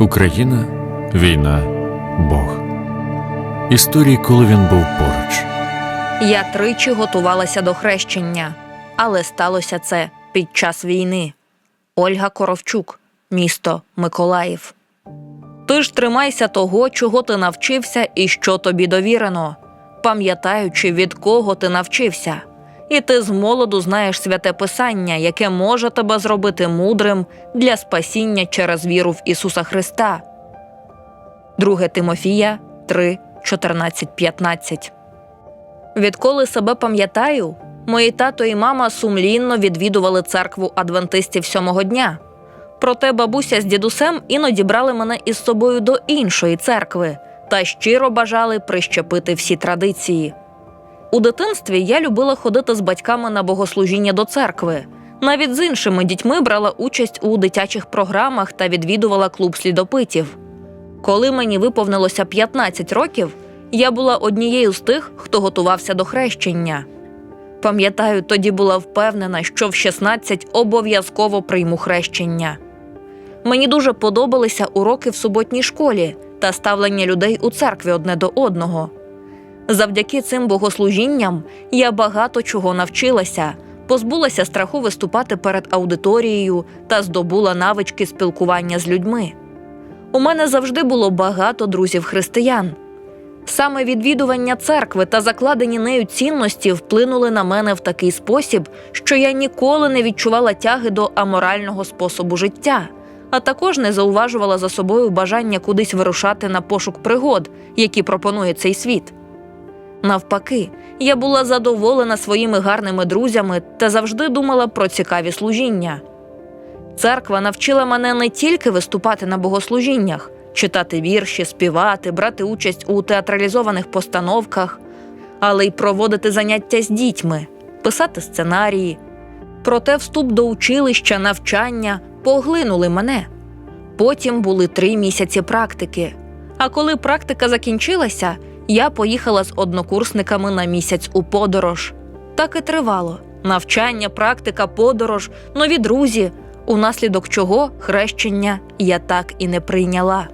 Україна, війна, Бог. Історії, коли він був поруч. Я тричі готувалася до хрещення, але сталося це під час війни. Ольга Коровчук, місто Миколаїв. Ти ж тримайся того, чого ти навчився і що тобі довірено, пам'ятаючи, від кого ти навчився. І ти з молоду знаєш святе Писання, яке може тебе зробити мудрим для спасіння через віру в Ісуса Христа. 2 Тимофія 3, 14, 15 Відколи себе пам'ятаю, мої тато і мама сумлінно відвідували церкву адвентистів сьомого дня. Проте бабуся з дідусем іноді брали мене із собою до іншої церкви та щиро бажали прищепити всі традиції. У дитинстві я любила ходити з батьками на богослужіння до церкви. Навіть з іншими дітьми брала участь у дитячих програмах та відвідувала клуб слідопитів. Коли мені виповнилося 15 років, я була однією з тих, хто готувався до хрещення. Пам'ятаю, тоді була впевнена, що в 16 обов'язково прийму хрещення. Мені дуже подобалися уроки в суботній школі та ставлення людей у церкві одне до одного. Завдяки цим богослужінням я багато чого навчилася, позбулася страху виступати перед аудиторією та здобула навички спілкування з людьми. У мене завжди було багато друзів-християн. Саме відвідування церкви та закладені нею цінності вплинули на мене в такий спосіб, що я ніколи не відчувала тяги до аморального способу життя, а також не зауважувала за собою бажання кудись вирушати на пошук пригод, які пропонує цей світ. Навпаки, я була задоволена своїми гарними друзями та завжди думала про цікаві служіння. Церква навчила мене не тільки виступати на богослужіннях, читати вірші, співати, брати участь у театралізованих постановках, але й проводити заняття з дітьми, писати сценарії. Проте вступ до училища, навчання поглинули мене. Потім були три місяці практики. А коли практика закінчилася, я поїхала з однокурсниками на місяць у подорож. Так і тривало: навчання, практика, подорож, нові друзі, унаслідок чого хрещення я так і не прийняла.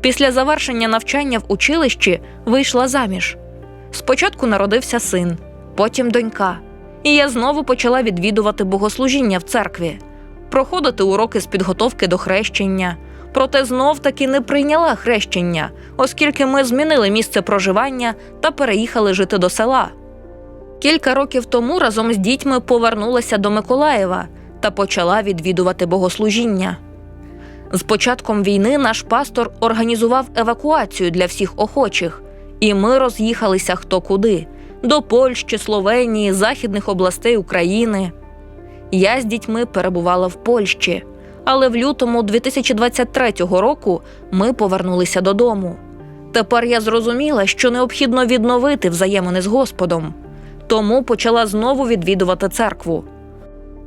Після завершення навчання в училищі вийшла заміж. Спочатку народився син, потім донька, і я знову почала відвідувати богослужіння в церкві, проходити уроки з підготовки до хрещення. Проте знов таки не прийняла хрещення, оскільки ми змінили місце проживання та переїхали жити до села. Кілька років тому разом з дітьми повернулася до Миколаєва та почала відвідувати богослужіння. З початком війни наш пастор організував евакуацію для всіх охочих, і ми роз'їхалися хто куди до Польщі, Словенії, західних областей України. Я з дітьми перебувала в Польщі, але в лютому 2023 року ми повернулися додому. Тепер я зрозуміла, що необхідно відновити взаємини з Господом, тому почала знову відвідувати церкву.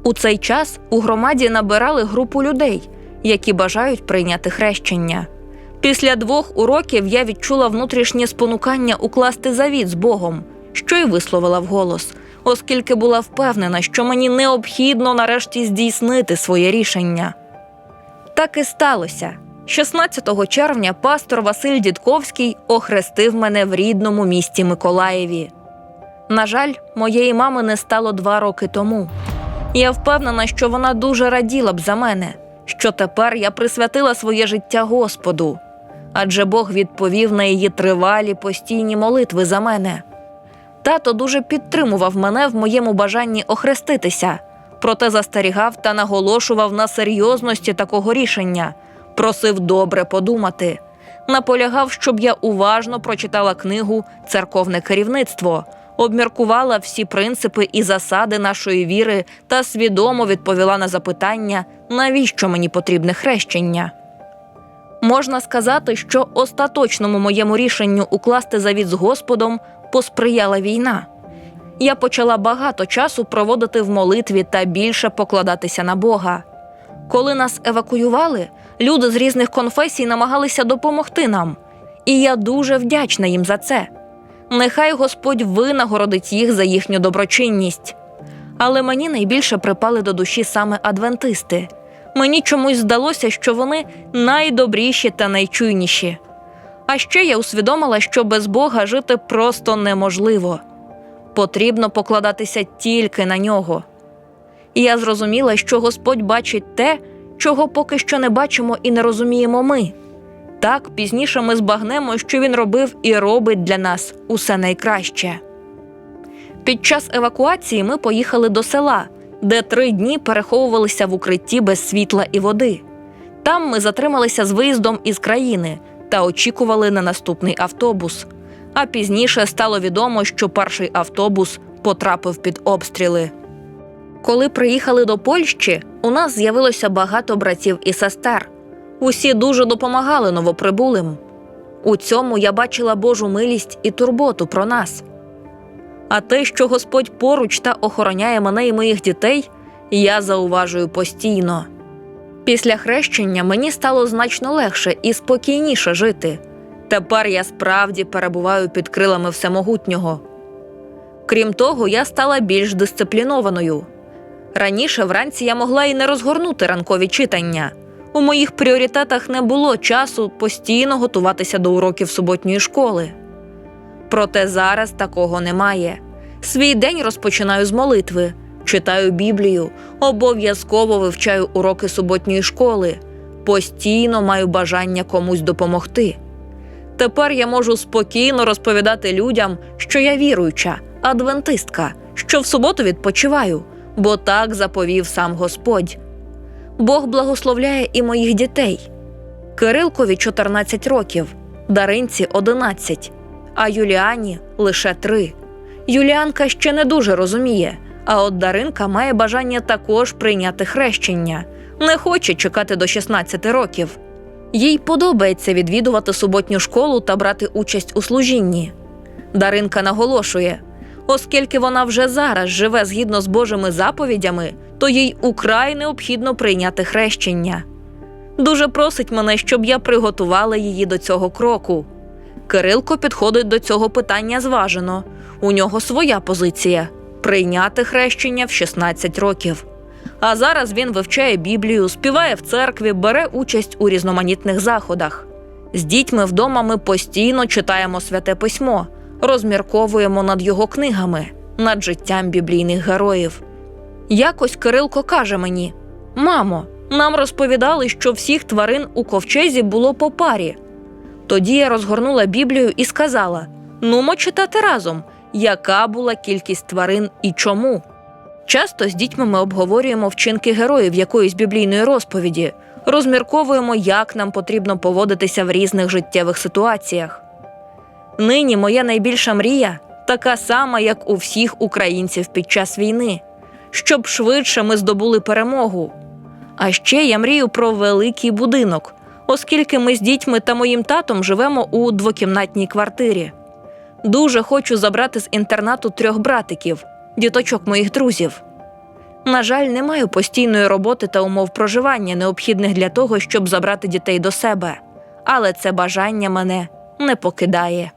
У цей час у громаді набирали групу людей, які бажають прийняти хрещення. Після двох уроків я відчула внутрішнє спонукання укласти завіт з Богом, що й висловила вголос, оскільки була впевнена, що мені необхідно нарешті здійснити своє рішення. Так і сталося. 16 червня пастор Василь Дідковський охрестив мене в рідному місті Миколаєві. На жаль, моєї мами не стало два роки тому. Я впевнена, що вона дуже раділа б за мене, що тепер я присвятила своє життя Господу, адже Бог відповів на її тривалі постійні молитви за мене. Тато дуже підтримував мене в моєму бажанні охреститися, проте застерігав та наголошував на серйозності такого рішення, просив добре подумати, наполягав, щоб я уважно прочитала книгу Церковне керівництво, обміркувала всі принципи і засади нашої віри та свідомо відповіла на запитання, навіщо мені потрібне хрещення. Можна сказати, що остаточному моєму рішенню укласти завіт з Господом посприяла війна. Я почала багато часу проводити в молитві та більше покладатися на Бога. Коли нас евакуювали, люди з різних конфесій намагалися допомогти нам, і я дуже вдячна їм за це. Нехай Господь винагородить їх за їхню доброчинність. Але мені найбільше припали до душі саме адвентисти. Мені чомусь здалося, що вони найдобріші та найчуйніші. А ще я усвідомила, що без Бога жити просто неможливо. Потрібно покладатися тільки на нього. І я зрозуміла, що Господь бачить те, чого поки що не бачимо і не розуміємо ми. Так пізніше ми збагнемо, що він робив і робить для нас усе найкраще. Під час евакуації ми поїхали до села, де три дні переховувалися в укритті без світла і води. Там ми затрималися з виїздом із країни та очікували на наступний автобус. А пізніше стало відомо, що перший автобус потрапив під обстріли. Коли приїхали до Польщі, у нас з'явилося багато братів і сестер. Усі дуже допомагали новоприбулим. У цьому я бачила Божу милість і турботу про нас. А те, що Господь поруч та охороняє мене і моїх дітей, я зауважую постійно. Після хрещення мені стало значно легше і спокійніше жити. Тепер я справді перебуваю під крилами всемогутнього. Крім того, я стала більш дисциплінованою. Раніше вранці я могла і не розгорнути ранкові читання. У моїх пріоритетах не було часу постійно готуватися до уроків суботньої школи. Проте зараз такого немає. Свій день розпочинаю з молитви, читаю Біблію, обов'язково вивчаю уроки суботньої школи, постійно маю бажання комусь допомогти. Тепер я можу спокійно розповідати людям, що я віруюча, адвентистка, що в суботу відпочиваю, бо так заповів сам Господь. Бог благословляє і моїх дітей. Кирилкові 14 років, Даринці 11, а Юліані лише 3. Юліанка ще не дуже розуміє, а от Даринка має бажання також прийняти хрещення, не хоче чекати до 16 років. Їй подобається відвідувати суботню школу та брати участь у служінні. Даринка наголошує, оскільки вона вже зараз живе згідно з Божими заповідями, то їй украй необхідно прийняти хрещення. Дуже просить мене, щоб я приготувала її до цього кроку. Кирилко підходить до цього питання зважено. У нього своя позиція прийняти хрещення в 16 років. А зараз він вивчає Біблію, співає в церкві, бере участь у різноманітних заходах. З дітьми вдома ми постійно читаємо святе письмо, розмірковуємо над його книгами, над життям біблійних героїв. Якось Кирилко каже мені: Мамо, нам розповідали, що всіх тварин у ковчезі було по парі. Тоді я розгорнула Біблію і сказала: Нумо читати разом, яка була кількість тварин і чому. Часто з дітьми ми обговорюємо вчинки героїв якоїсь біблійної розповіді, розмірковуємо, як нам потрібно поводитися в різних життєвих ситуаціях. Нині моя найбільша мрія така сама, як у всіх українців під час війни, щоб швидше ми здобули перемогу. А ще я мрію про великий будинок, оскільки ми з дітьми та моїм татом живемо у двокімнатній квартирі. Дуже хочу забрати з інтернату трьох братиків, діточок моїх друзів. На жаль, не маю постійної роботи та умов проживання, необхідних для того, щоб забрати дітей до себе, але це бажання мене не покидає.